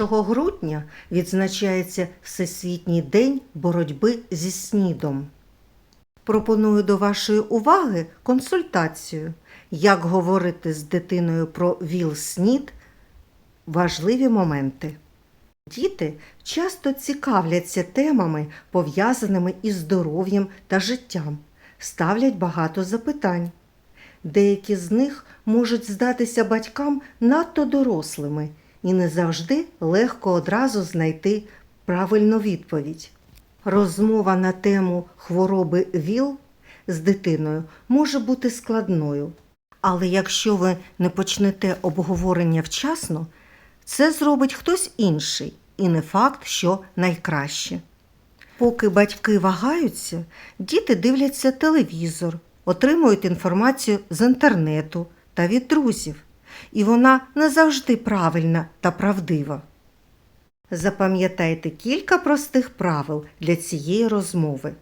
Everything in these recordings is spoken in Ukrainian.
1 грудня відзначається Всесвітній день боротьби зі СНІДом. Пропоную до вашої уваги консультацію, як говорити з дитиною про ВІЛ-СНІД важливі моменти. Діти часто цікавляться темами, пов'язаними із здоров'ям та життям, ставлять багато запитань. Деякі з них можуть здатися батькам надто дорослими і не завжди легко одразу знайти правильну відповідь. Розмова на тему хвороби ВІЛ з дитиною може бути складною, але якщо ви не почнете обговорення вчасно, це зробить хтось інший, і не факт, що найкраще. Поки батьки вагаються, діти дивляться телевізор, отримують інформацію з інтернету та від друзів, і вона не завжди правильна та правдива. Запам'ятайте кілька простих правил для цієї розмови.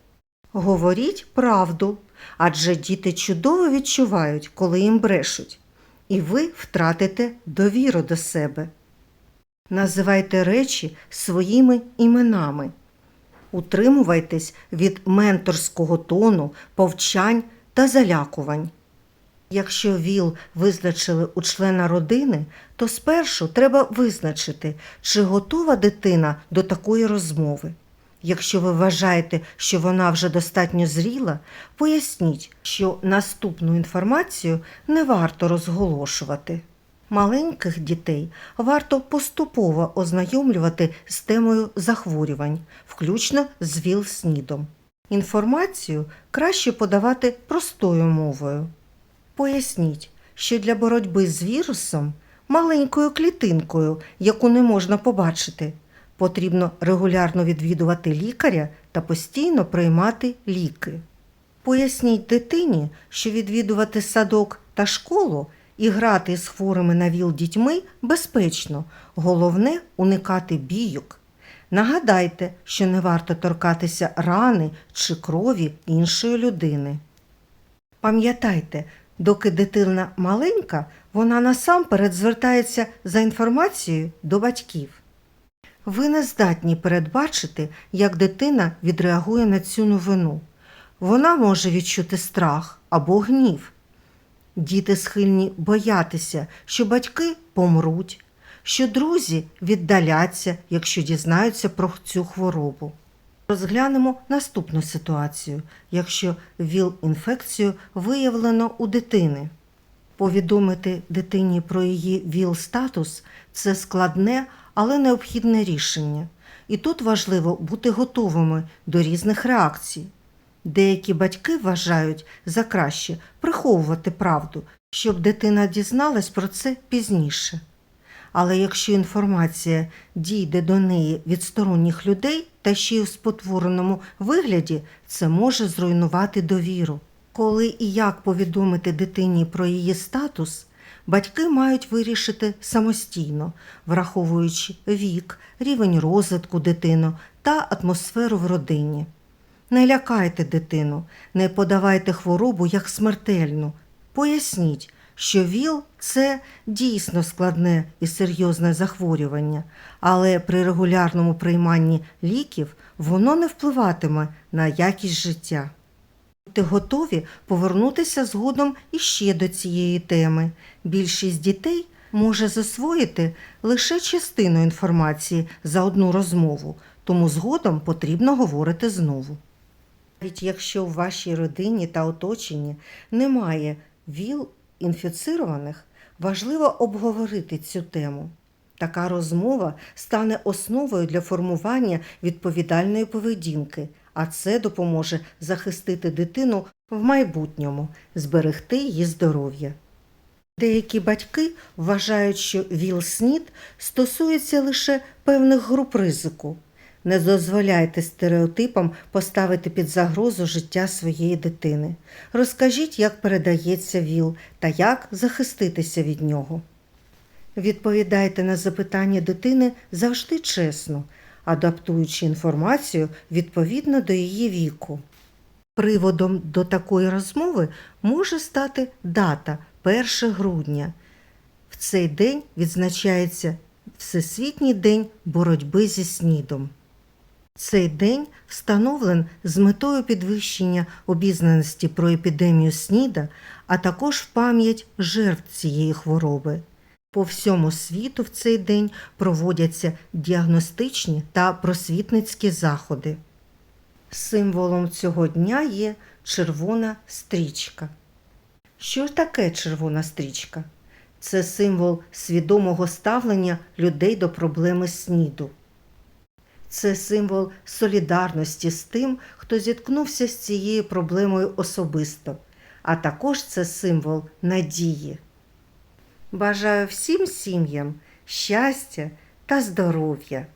Говоріть правду, адже діти чудово відчувають, коли їм брешуть, і ви втратите довіру до себе. Називайте речі своїми іменами. Утримувайтесь від менторського тону, повчань та залякувань. Якщо ВІЛ визначили у члена родини, то спершу треба визначити, чи готова дитина до такої розмови. Якщо ви вважаєте, що вона вже достатньо зріла, поясніть, що наступну інформацію не варто розголошувати. Маленьких дітей варто поступово ознайомлювати з темою захворювань, включно з ВІЛ-СНІДом. Інформацію краще подавати простою мовою. Поясніть, що для боротьби з вірусом маленькою клітинкою, яку не можна побачити, потрібно регулярно відвідувати лікаря та постійно приймати ліки. Поясніть дитині, що відвідувати садок та школу і грати з хворими на ВІЛ дітьми безпечно, головне уникати бійок. Нагадайте, що не варто торкатися рани чи крові іншої людини. Пам'ятайте, доки дитина маленька, вона насамперед звертається за інформацією до батьків. Ви не здатні передбачити, як дитина відреагує на цю новину. Вона може відчути страх або гнів. Діти схильні боятися, що батьки помруть, що друзі віддаляться, якщо дізнаються про цю хворобу. Розглянемо наступну ситуацію, якщо ВІЛ-інфекцію виявлено у дитини. Повідомити дитині про її ВІЛ-статус це складне, але необхідне рішення. І тут важливо бути готовими до різних реакцій. Деякі батьки вважають за краще приховувати правду, щоб дитина дізналась про це пізніше. Але якщо інформація дійде до неї від сторонніх людей та ще й у спотвореному вигляді, це може зруйнувати довіру. Коли і як повідомити дитині про її статус, батьки мають вирішити самостійно, враховуючи вік, рівень розвитку дитини та атмосферу в родині. Не лякайте дитину, не подавайте хворобу як смертельну. Поясніть, що ВІЛ це дійсно складне і серйозне захворювання, але при регулярному прийманні ліків воно не впливатиме на якість життя. Будьте готові повернутися згодом іще до цієї теми. Більшість дітей може засвоїти лише частину інформації за одну розмову, тому згодом потрібно говорити знову. Навіть якщо в вашій родині та оточенні немає ВІЛ інфіцированих, важливо обговорити цю тему. Така розмова стане основою для формування відповідальної поведінки, а це допоможе захистити дитину в майбутньому, зберегти її здоров'я. Деякі батьки вважають, що ВІЛ-СНІД стосується лише певних груп ризику. Не дозволяйте стереотипам поставити під загрозу життя своєї дитини. Розкажіть, як передається ВІЛ та як захиститися від нього. Відповідайте на запитання дитини завжди чесно, адаптуючи інформацію відповідно до її віку. Приводом до такої розмови може стати дата 1 грудня. В цей день відзначається Всесвітній день боротьби зі снідом. Цей день встановлен з метою підвищення обізнаності про епідемію СНІДа, а також в пам'ять жертв цієї хвороби. По всьому світу в цей день проводяться діагностичні та просвітницькі заходи. Символом цього дня є червона стрічка. Що ж таке червона стрічка? Це символ свідомого ставлення людей до проблеми СНІДу. Це символ солідарності з тим, хто зіткнувся з цією проблемою особисто, а також це символ надії. Бажаю всім сім'ям щастя та здоров'я.